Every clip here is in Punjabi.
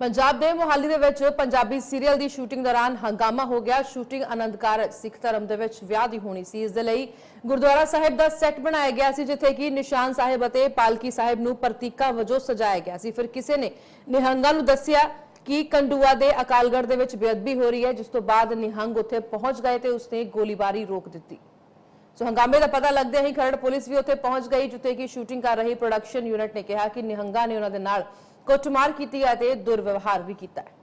ਪੰਜਾਬ ਦੇ ਮੁਹਾਲੀ ਦੇ ਵਿੱਚ ਪੰਜਾਬੀ ਸੀਰੀਅਲ ਦੀ ਸ਼ੂਟਿੰਗ ਦੌਰਾਨ ਹੰਗਾਮਾ ਹੋ ਗਿਆ। ਸ਼ੂਟਿੰਗ ਆਨੰਦ ਸਿੱਖ ਧਰਮ ਦੇ ਵਿੱਚ ਵਿਆਹ ਦੀ ਹੋਣੀ ਸੀ। ਇਸ ਦੇ ਲਈ ਗੁਰਦੁਆਰਾ ਸਾਹਿਬ ਦਾ ਸੈੱਟ ਬਣਾਇਆ ਗਿਆ ਸੀ, ਜਿੱਥੇ ਕਿ ਨਿਸ਼ਾਨ ਸਾਹਿਬ ਅਤੇ ਪਾਲਕੀ ਸਾਹਿਬ ਨੂੰ ਪ੍ਰਤੀਕਾਂ ਵਜੋਂ ਸਜਾਇਆ ਗਿਆ ਸੀ। ਫਿਰ ਕਿਸੇ ਨੇ ਨਿਹੰਗਾਂ ਨੂੰ ਦੱਸਿਆ ਕਿ ਕੰਡੂਆ ਦੇ ਅਕਾਲਗੜ੍ਹ ਦੇ ਵਿੱਚ ਬੇਅਦਬੀ ਹੋ ਰਹੀ ਹੈ, ਜਿਸ ਤੋਂ ਬਾਅਦ ਨਿਹੰਗ ਉੱਥੇ ਪਹੁੰਚ ਗਏ ਤੇ ਉਸਨੇ ਗੋਲੀਬਾਰੀ ਰੋਕ ਦਿੱਤੀ। ਸੋ ਹੰਗਾਮੇ ਦਾ ਪਤਾ ਲੱਗਦੇ ਹੀ ਖਰੜ ਪੁਲਿਸ ਵੀ ਉੱਥੇ ਪਹੁੰਚ ਗਈ, ਜਿੱਥੇ ਕਿ ਸ਼ੂਟਿੰਗ ਕਰ ਰਹੀ ਪ੍ਰੋਡਕਸ਼ਨ ਯੂਨਿਟ ਨੇ ਕਿਹਾ ਕਿ ਨਿਹੰਗਾਂ ਨੇ ਉਹਨਾਂ ਦੇ ਨਾਲ ਕੁੱਟਮਾਰ ਕੀਤੀ ਹੈ ਤੇ ਦੁਰਵਿਵਹਾਰ ਵੀ ਕੀਤਾ ਹੈ।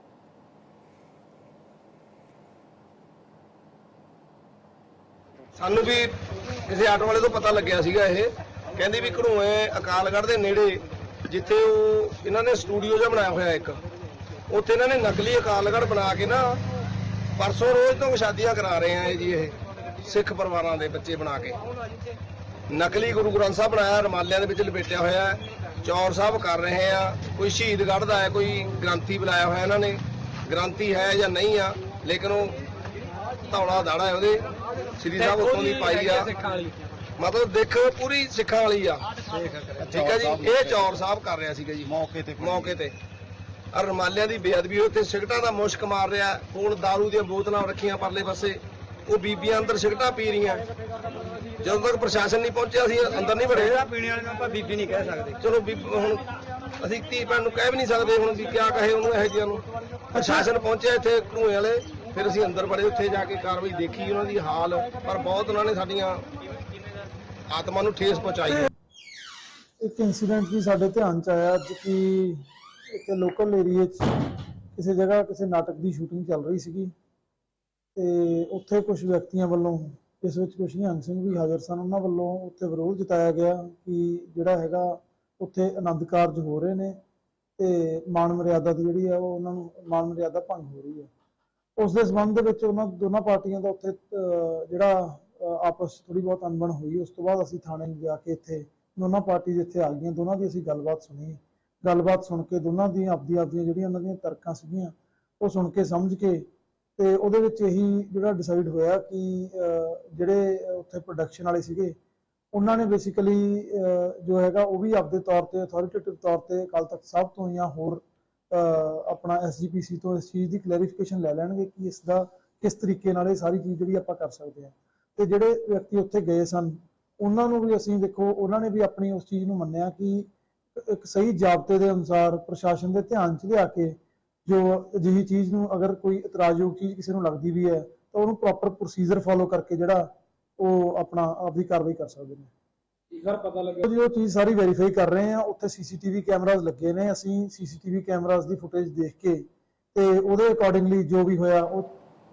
ਸਾਨੂੰ ਵੀ ਕਿਸੇ ਆਟੋ ਵਾਲੇ ਤੋਂ ਪਤਾ ਲੱਗਿਆ ਸੀਗਾ ਇਹ। ਕਹਿੰਦੀ ਵੀ ਘੜੂਏ ਅਕਾਲਗੜ੍ਹ ਦੇ ਨੇੜੇ, ਜਿੱਥੇ ਉਹ ਇਹਨਾਂ ਨੇ ਸਟੂਡੀਓ ਜਿਹਾ ਬਣਾਇਆ ਹੋਇਆ ਇੱਕ, ਉੱਥੇ ਇਹਨਾਂ ਨੇ ਨਕਲੀ ਅਕਾਲਗੜ੍ਹ ਬਣਾ ਕੇ ਨਾ ਪਰਸੋਂ ਰੋਜ਼ ਤੋਂ ਸ਼ਾਦੀਆਂ ਕਰਾ ਰਹੇ ਆ ਜੀ ਇਹ, ਸਿੱਖ ਪਰਿਵਾਰਾਂ ਦੇ ਬੱਚੇ ਬਣਾ ਕੇ। ਨਕਲੀ ਗੁਰੂ ਗ੍ਰੰਥ ਸਾਹਿਬ ਬਣਾਇਆ, ਰਮਾਲਿਆਂ ਦੇ ਵਿੱਚ ਲਪੇਟਿਆ ਹੋਇਆ ਚੌਰ ਸਾਹਿਬ ਕਰ ਰਹੇ ਆ ਕੋਈ ਸ਼ਹੀਦ ਕੱਢਦਾ ਹੈ ਕੋਈ ਗ੍ਰੰਥੀ ਬੁਲਾਇਆ ਹੋਇਆ ਇਹਨਾਂ ਨੇ ਗ੍ਰੰਥੀ ਹੈ ਜਾਂ ਨਹੀਂ ਆ ਲੇਕਿਨ ਉਹ ਧੌਲਾ ਦਾੜਾ ਹੈ ਉਹਦੇ ਸ੍ਰੀ ਸਾਹਿਬ ਉੱਤੋਂ ਦੀ ਪਾਈ ਆ। ਮਤਲਬ ਦੇਖ ਪੂਰੀ ਸਿੱਖਾਂ ਵਾਲੀ ਆ। ਠੀਕ ਹੈ ਜੀ ਇਹ ਚੌਰ ਸਾਹਿਬ ਕਰ ਰਿਹਾ ਸੀਗਾ ਜੀ। ਮੌਕੇ ਤੇ ਮੌਕੇ ਤੇ। ਅਰ ਰਮਾਲਿਆਂ ਦੀ ਬੇਅਦਬੀ ਉੱਥੇ ਸਿਗਟਾਂ ਦਾ ਮੁਸ਼ਕ ਮਾਰ ਰਿਹਾ ਕੋਲ दारू ਦੀਆਂ ਬੋਤਲਾਂ ਰੱਖੀਆਂ ਪਰਲੇ ਪਾਸੇ ਉਹ ਬੀਬੀਆਂ ਅੰਦਰ ਸਿਗਟਾਂ ਪੀ ਰਹੀਆਂ। ਜਦੋਂ ਤੱਕ ਪ੍ਰਸ਼ਾਸਨ ਨਹੀਂ ਪਹੁੰਚਿਆ ਅਸੀਂ ਅੰਦਰ ਨਹੀਂ ਵੜੇ। ਪੀਣੇ ਵਾਲੇ ਨੂੰ ਆਪਾਂ ਬੀਬੀ ਨਹੀਂ ਕਹਿ ਸਕਦੇ। ਚਲੋ ਵੀ ਹੁਣ ਅਸੀਂ ਧੀ ਭੈਣ ਨੂੰ ਕਹਿ ਵੀ ਨਹੀਂ ਸਕਦੇ ਹੁਣ ਵੀ ਕਿਆ ਕਹੇ ਉਹਨੂੰ ਇਹੋ ਜਿਹਿਆਂ ਨੂੰ। ਪ੍ਰਸ਼ਾਸਨ ਪਹੁੰਚਿਆ ਇੱਥੇ ਧੂਏ ਵਾਲੇ ਫਿਰ ਅਸੀਂ ਅੰਦਰ ਵੜੇ ਉੱਥੇ ਜਾ ਕੇ ਕਾਰਵਾਈ ਦੇਖੀ ਉਹਨਾਂ ਦੀ ਹਾਲ ਪਰ ਬਹੁਤ ਉਹਨਾਂ ਨੇ ਸਾਡੀਆਂ ਆਤਮਾ ਨੂੰ ਠੇਸ ਪਹੁੰਚਾਈ ਹੈ। ਇੱਕ ਇਨਸੀਡੈਂਟ ਵੀ ਸਾਡੇ ਧਿਆਨ ਚ ਆਇਆ ਅੱਜ ਕਿ ਇੱਕ ਲੋਕਲ ਏਰੀਆ 'ਚ ਕਿਸੇ ਜਗ੍ਹਾ ਕਿਸੇ ਨਾਟਕ ਦੀ ਸ਼ੂਟਿੰਗ ਚੱਲ ਰਹੀ ਸੀਗੀ ਤੇ ਉੱਥੇ ਕੁਝ ਵਿਅਕਤੀਆਂ ਵੱਲੋਂ ਇਸ ਵਿੱਚ ਕੁਝ ਨਿਹੰਗ ਸਿੰਘ ਵੀ ਹਾਜ਼ਰ ਸਨ। ਉਹਨਾਂ ਵੱਲੋਂ ਉੱਥੇ ਵਿਰੋਧ ਜਤਾਇਆ ਗਿਆ ਕਿ ਜਿਹੜਾ ਹੈਗਾ ਉੱਥੇ ਆਨੰਦ ਕਾਰਜ ਹੋ ਰਹੇ ਨੇ ਤੇ ਮਾਨ ਮਰਿਆਦਾ ਦੀ ਜਿਹੜੀ ਆ ਉਹ ਉਹਨਾਂ ਨੂੰ ਮਾਨ ਮਰਿਆਦਾ ਭੰਗ ਹੋ ਰਹੀ ਹੈ। ਉਸ ਦੇ ਸੰਬੰਧ ਦੇ ਵਿੱਚ ਉਹਨਾਂ ਦੋਨਾਂ ਪਾਰਟੀਆਂ ਦਾ ਉੱਥੇ ਅਹ, ਜਿਹੜਾ ਆਪਸ ਥੋੜੀ ਬਹੁਤ ਅਣਬਣ ਹੋਈ। ਉਸ ਤੋਂ ਬਾਅਦ ਅਸੀਂ ਥਾਣੇ ਜਾ ਕੇ ਇੱਥੇ ਦੋਨਾਂ ਪਾਰਟੀ ਇੱਥੇ ਆ ਗਈਆਂ। ਦੋਨਾਂ ਦੀ ਅਸੀਂ ਗੱਲਬਾਤ ਸੁਣੀ। ਗੱਲਬਾਤ ਸੁਣ ਕੇ ਦੋਨਾਂ ਦੀਆਂ ਆਪਦੀ ਆਪਦੀਆਂ ਜਿਹੜੀਆਂ ਉਹਨਾਂ ਦੀਆਂ ਤਰਕਾਂ ਸੀਗੀਆਂ ਉਹ ਸੁਣ ਕੇ ਸਮਝ ਕੇ ਤੇ ਉਹਦੇ ਵਿੱਚ ਇਹੀ ਜਿਹੜਾ ਡਿਸਾਈਡ ਹੋਇਆ ਕਿ ਜਿਹੜੇ ਉੱਥੇ ਪ੍ਰੋਡਕਸ਼ਨ ਵਾਲੇ ਸੀਗੇ ਉਹਨਾਂ ਨੇ ਬੇਸਿਕਲੀ ਜੋ ਹੈਗਾ ਉਹ ਵੀ ਆਪਦੇ ਤੌਰ ਤੇ ਅਥਾਰਟੇਟਿਵ ਤੌਰ ਤੇ ਅਕਾਲ ਤਖਤ ਸਾਹਿਬ ਤੋਂ ਜਾਂ ਹੋਰ ਅਹ, ਆਪਣਾ ਐਸਜੀਪੀਸੀ ਤੋਂ ਇਸ ਚੀਜ਼ ਦੀ ਕਲੈਰੀਫਿਕੇਸ਼ਨ ਲੈ ਲੈਣਗੇ ਕਿ ਇਸ ਦਾ ਕਿਸ ਤਰੀਕੇ ਨਾਲ ਇਹ ਸਾਰੀ ਚੀਜ਼ ਜਿਹੜੀ ਆਪਾਂ ਕਰ ਸਕਦੇ ਹਾਂ। ਤੇ ਜਿਹੜੇ ਵਿਅਕਤੀ ਉੱਥੇ ਗਏ ਸਨ ਉਹਨਾਂ ਨੂੰ ਵੀ ਅਸੀਂ ਦੇਖੋ ਉਹਨਾਂ ਨੇ ਵੀ ਆਪਣੀ ਉਸ ਚੀਜ਼ ਨੂੰ ਮੰਨਿਆ ਕਿ ਇੱਕ ਸਹੀ ਜਾਬਤੇ ਦੇ ਅਨੁਸਾਰ ਪ੍ਰਸ਼ਾਸਨ ਦੇ ਧਿਆਨ 'ਚ ਲਿਆ ਕੇ ਜੋ ਅਜਿਹੀ ਚੀਜ਼ ਨੂੰ ਅਗਰ ਕੋਈ ਇਤਰਾਜ਼ਯੋਗ ਚੀਜ਼ ਕਿਸੇ ਨੂੰ ਲੱਗਦੀ ਵੀ ਹੈ ਤਾਂ ਉਹਨੂੰ ਪ੍ਰੋਪਰ ਪ੍ਰੋਸੀਜਰ ਫੋਲੋ ਕਰਕੇ ਜਿਹੜਾ ਉਹ ਆਪਣਾ ਆਪਦੀ ਕਾਰਵਾਈ ਕਰ ਸਕਦੇ ਨੇ। ਸਰ ਪਤਾ ਲੱਗਿਆ? ਜੀ ਉਹ ਚੀਜ਼ ਸਾਰੀ ਵੈਰੀਫਾਈ ਕਰ ਰਹੇ ਆ ਉੱਥੇ ਸੀਸੀਟੀਵੀ ਕੈਮਰਾਜ਼ ਲੱਗੇ ਨੇ। ਅਸੀਂ ਸੀਸੀਟੀਵੀ ਕੈਮਰਾਜ਼ ਦੀ ਫੁਟੇਜ ਦੇਖ ਕੇ ਤੇ ਉਹਦੇ ਅਕੋਰਡਿੰਗਲੀ ਜੋ ਵੀ ਹੋਇਆ ਉਹ